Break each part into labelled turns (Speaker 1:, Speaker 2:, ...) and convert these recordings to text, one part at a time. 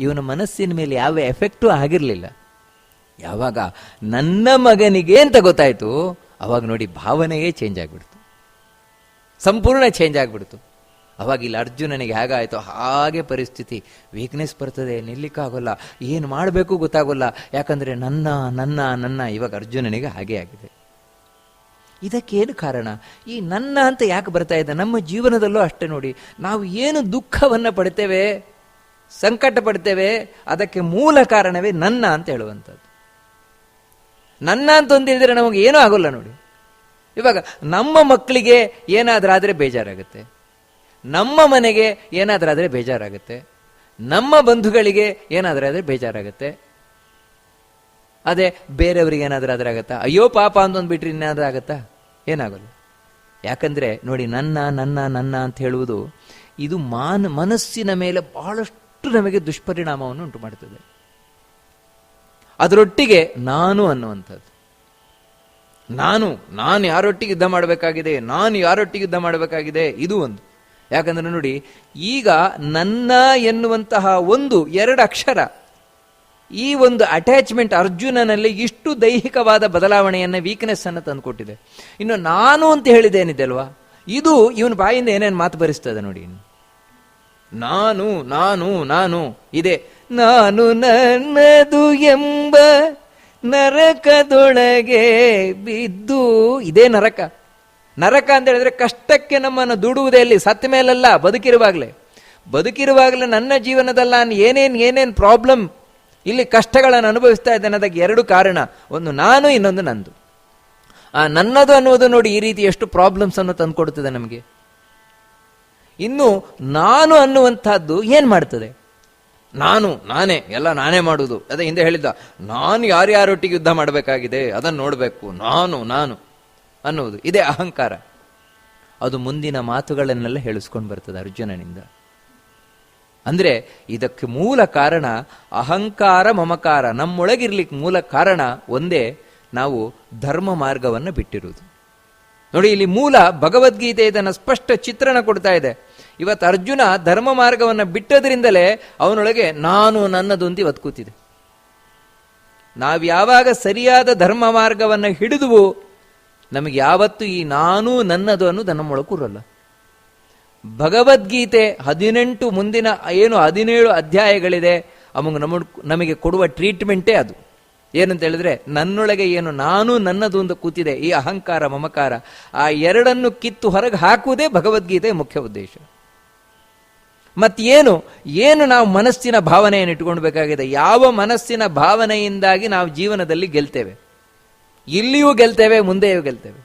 Speaker 1: ಇವನ ಮನಸ್ಸಿನ ಮೇಲೆ ಯಾವ ಎಫೆಕ್ಟು ಆಗಿರಲಿಲ್ಲ. ಯಾವಾಗ ನನ್ನ ಮಗನಿಗೆ ಅಂತ ಗೊತ್ತಾಯಿತು, ಅವಾಗ ನೋಡಿ ಭಾವನೆಯೇ ಚೇಂಜ್ ಆಗಿಬಿಡ್ತು. ಸಂಪೂರ್ಣ ಚೇಂಜ್ ಆಗಿಬಿಡ್ತು. ಅವಾಗ ಇಲ್ಲಿ ಅರ್ಜುನನಿಗೆ ಹೇಗಾಯಿತು, ಹಾಗೆ ಪರಿಸ್ಥಿತಿ. ವೀಕ್ನೆಸ್ ಬರ್ತದೆ ನಿಲ್ಲಿಕ್ಕಾಗೋಲ್ಲ ಏನು ಮಾಡಬೇಕು ಗೊತ್ತಾಗೋಲ್ಲ. ಯಾಕಂದರೆ ನನ್ನ ನನ್ನ ನನ್ನ, ಇವಾಗ ಅರ್ಜುನನಿಗೆ ಹಾಗೆ ಆಗಿದೆ. ಇದಕ್ಕೇನು ಕಾರಣ? ಈ ನನ್ನ ಅಂತ ಯಾಕೆ ಬರ್ತಾ ಇದೆ? ನಮ್ಮ ಜೀವನದಲ್ಲೂ ಅಷ್ಟೇ ನೋಡಿ. ನಾವು ಏನು ದುಃಖವನ್ನು ಪಡ್ತೇವೆ? ಸಂಕಟ ಪಡ್ತೇವೆ ಅದಕ್ಕೆ ಮೂಲ ಕಾರಣವೇ ನನ್ನ ಅಂತ ಹೇಳುವಂಥದ್ದು. ನನ್ನ ಅಂತ ಒಂದು ನಮಗೆ ಏನೂ ಆಗೋಲ್ಲ ನೋಡಿ. ಇವಾಗ ನಮ್ಮ ಮಕ್ಕಳಿಗೆ ಏನಾದ್ರಾದ್ರೆ ಬೇಜಾರಾಗುತ್ತೆ. ನಮ್ಮ ಮನೆಗೆ ಏನಾದ್ರಾದ್ರೆ ಬೇಜಾರಾಗುತ್ತೆ. ನಮ್ಮ ಬಂಧುಗಳಿಗೆ ಏನಾದ್ರಾದ್ರೆ ಬೇಜಾರಾಗುತ್ತೆ. ಅದೇ ಬೇರೆಯವ್ರಿಗೆ ಏನಾದರೂ ಆದರೆ ಆಗತ್ತಾ? ಅಯ್ಯೋ ಪಾಪ ಅಂತ ಬಿಟ್ರೆ ಇನ್ನಾದ್ರೂ ಆಗತ್ತಾ? ಏನಾಗಲ್ಲ. ಯಾಕಂದ್ರೆ ನೋಡಿ ನನ್ನ ನನ್ನ ನನ್ನ ಅಂತ ಹೇಳುವುದು ಇದು ಮಾನ, ಮನಸ್ಸಿನ ಮೇಲೆ ಬಹಳಷ್ಟು ನಮಗೆ ದುಷ್ಪರಿಣಾಮವನ್ನು ಉಂಟು ಮಾಡುತ್ತದೆ ಅದರೊಟ್ಟಿಗೆ ನಾನು ಅನ್ನುವಂಥದ್ದು. ನಾನು ನಾನು ಯಾರೊಟ್ಟಿಗೆ ಯುದ್ಧ ಮಾಡಬೇಕಾಗಿದೆ, ನಾನು ಯಾರೊಟ್ಟಿಗೆ ಯುದ್ಧ ಮಾಡಬೇಕಾಗಿದೆ, ಇದು ಒಂದು. ಯಾಕಂದ್ರೆ ನೋಡಿ, ಈಗ ನನ್ನ ಎನ್ನುವಂತಹ ಒಂದು, ಎರಡು ಅಕ್ಷರ, ಈ ಒಂದು ಅಟ್ಯಾಚ್ಮೆಂಟ್ ಅರ್ಜುನನಲ್ಲಿ ಇಷ್ಟು ದೈಹಿಕವಾದ ಬದಲಾವಣೆಯನ್ನ ವೀಕ್ನೆಸ್ ಅನ್ನು ತಂದುಕೊಟ್ಟಿದೆ. ಇನ್ನು ನಾನು ಅಂತ ಹೇಳಿದೇನಿದೆ ಅಲ್ವಾ? ಇದು ಇವನ ಬಾಯಿಂದ ಏನೇನು ಮಾತು ಬರಿಸ್ತದೆ ನೋಡಿ ನಾನು ನಾನು ನಾನು. ಇದೆ, ನಾನು ನನ್ನದು ಎಂಬ ನರಕದೊಳಗೆ ಬಿದ್ದು, ಇದೇ ನರಕ. ನರಕ ಅಂತ ಹೇಳಿದ್ರೆ ಕಷ್ಟಕ್ಕೆ ನಮ್ಮನ್ನು ದುಡುವುದೇ ಇಲ್ಲಿ. ಸತ್ತ ಮೇಲಲ್ಲ, ಬದುಕಿರುವಾಗಲೇ. ಬದುಕಿರುವಾಗಲೇ ನನ್ನ ಜೀವನದಲ್ಲ ನಾನು ಏನೇನು ಏನೇನು ಪ್ರಾಬ್ಲಮ್ ಇಲ್ಲಿ ಕಷ್ಟಗಳನ್ನು ಅನುಭವಿಸ್ತಾ ಇದ್ದೇನೆ, ಅದಕ್ಕೆ ಎರಡು ಕಾರಣ. ಒಂದು ನಾನು, ಇನ್ನೊಂದು ನಂದು. ಆ ನನ್ನದು ಅನ್ನುವುದು ನೋಡಿ ಈ ರೀತಿ ಎಷ್ಟು ಪ್ರಾಬ್ಲಮ್ಸ್ ಅನ್ನು ತಂದುಕೊಡುತ್ತದೆ ನಮಗೆ. ಇನ್ನು ನಾನು ಅನ್ನುವಂಥದ್ದು ಏನು ಮಾಡ್ತದೆ? ನಾನು, ನಾನೇ, ಎಲ್ಲ ನಾನೇ ಮಾಡುವುದು ಅದೇ ಹಿಂದೆ ಹೇಳಿದ್ದ, ನಾನು ಯಾರ್ಯಾರೊಟ್ಟಿಗೆ ಯುದ್ಧ ಮಾಡಬೇಕಾಗಿದೆ ಅದನ್ನು ನೋಡಬೇಕು. ನಾನು ನಾನು ಅನ್ನುವುದು. ಇದೇ ಅಹಂಕಾರ. ಅದು ಮುಂದಿನ ಮಾತುಗಳನ್ನೆಲ್ಲ ಹೇಳಿಸ್ಕೊಂಡು ಬರ್ತದೆ ಅರ್ಜುನನಿಂದ. ಅಂದ್ರೆ ಇದಕ್ಕೆ ಮೂಲ ಕಾರಣ ಅಹಂಕಾರ, ಮಮಕಾರ. ನಮ್ಮೊಳಗಿರ್ಲಿಕ್ಕೆ ಮೂಲ ಕಾರಣ ಒಂದೇ ನಾವು ಧರ್ಮ ಮಾರ್ಗವನ್ನು ಬಿಟ್ಟಿರುವುದು. ನೋಡಿ, ಇಲ್ಲಿ ಮೂಲ ಭಗವದ್ಗೀತೆ ಇದನ್ನು ಸ್ಪಷ್ಟ ಚಿತ್ರಣ ಕೊಡ್ತಾ ಇದೆ. ಇವತ್ತು ಅರ್ಜುನ ಧರ್ಮ ಮಾರ್ಗವನ್ನು ಬಿಟ್ಟದ್ರಿಂದಲೇ ಅವನೊಳಗೆ ನಾನು ನನ್ನದು ಅಂತ ಕೂತಿದೆ. ನಾವು ಯಾವಾಗ ಸರಿಯಾದ ಧರ್ಮ ಮಾರ್ಗವನ್ನು ಹಿಡಿದುವು ನಮಗೆ ಯಾವತ್ತು ಈ ನಾನು ನನ್ನದು ಅನ್ನೋದು ನಮ್ಮ ಕೂರಲ್ಲ ಭಗವದ್ಗೀತೆ ಹದಿನೆಂಟು ಮುಂದಿನ ಏನು ಹದಿನೇಳು ಅಧ್ಯಾಯಗಳಿದೆ ಅವಾಗ ನಮ್ಮ ನಮಗೆ ಕೊಡುವ ಟ್ರೀಟ್ಮೆಂಟೇ ಅದು. ಏನಂತ ಹೇಳಿದ್ರೆ ನನ್ನೊಳಗೆ ಏನು ನಾನು ನನ್ನದು ಅಂತ ಕೂತಿದೆ, ಈ ಅಹಂಕಾರ ಮಮಕಾರ, ಆ ಎರಡನ್ನು ಕಿತ್ತು ಹೊರಗೆ ಹಾಕುವುದೇ ಭಗವದ್ಗೀತೆಯ ಮುಖ್ಯ ಉದ್ದೇಶ. ಮತ್ತೇನು? ಏನು ನಾವು ಮನಸ್ಸಿನ ಭಾವನೆಯನ್ನು ಇಟ್ಕೊಳ್ಬೇಕಾಗಿದೆ ಯಾವ ಮನಸ್ಸಿನ ಭಾವನೆಯಿಂದಾಗಿ ನಾವು ಜೀವನದಲ್ಲಿ ಗೆಲ್ತೇವೆ? ಇಲ್ಲಿಯೂ ಗೆಲ್ತೇವೆ, ಮುಂದೆಯೂ ಗೆಲ್ತೇವೆ.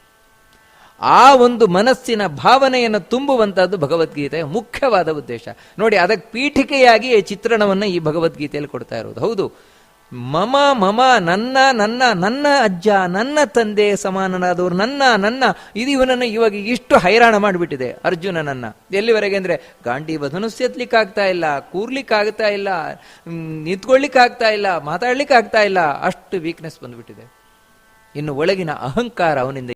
Speaker 1: ಆ ಒಂದು ಮನಸ್ಸಿನ ಭಾವನೆಯನ್ನು ತುಂಬುವಂಥದ್ದು ಭಗವದ್ಗೀತೆಯ ಮುಖ್ಯವಾದ ಉದ್ದೇಶ. ನೋಡಿ, ಅದಕ್ಕೆ ಪೀಠಿಕೆಯಾಗಿ ಈ ಚಿತ್ರಣವನ್ನು ಈ ಭಗವದ್ಗೀತೆಯಲ್ಲಿ ಕೊಡ್ತಾ ಇರೋದು ಹೌದು ಮಮ ಮಮ, ನನ್ನ ನನ್ನ ನನ್ನ ಅಜ್ಜ, ನನ್ನ ತಂದೆ ಸಮಾನನಾದವರು, ನನ್ನ ನನ್ನ. ಇದು ಇವನನ್ನು ಇವಾಗ ಇಷ್ಟು ಹೈರಾಣ ಮಾಡಿಬಿಟ್ಟಿದೆ ಅರ್ಜುನನನ್ನ. ಎಲ್ಲಿವರೆಗೆ ಅಂದ್ರೆ ಗಾಂಡಿ ಬಧನುಸ್ ಎತ್ಲಿಕ್ಕಾಗ್ತಾ ಇಲ್ಲ, ಕೂರ್ಲಿಕ್ಕಾಗ್ತಾ ಇಲ್ಲ ನಿಂತ್ಕೊಳ್ಳಿಕ್ಕಾಗ್ತಾ ಇಲ್ಲ, ಮಾತಾಡ್ಲಿಕ್ಕಾಗ್ತಾ ಇಲ್ಲ. ಅಷ್ಟು ವೀಕ್ನೆಸ್ ಬಂದ್ಬಿಟ್ಟಿದೆ. ಇನ್ನು ಒಳಗಿನ ಅಹಂಕಾರ ಅವನಿಂದ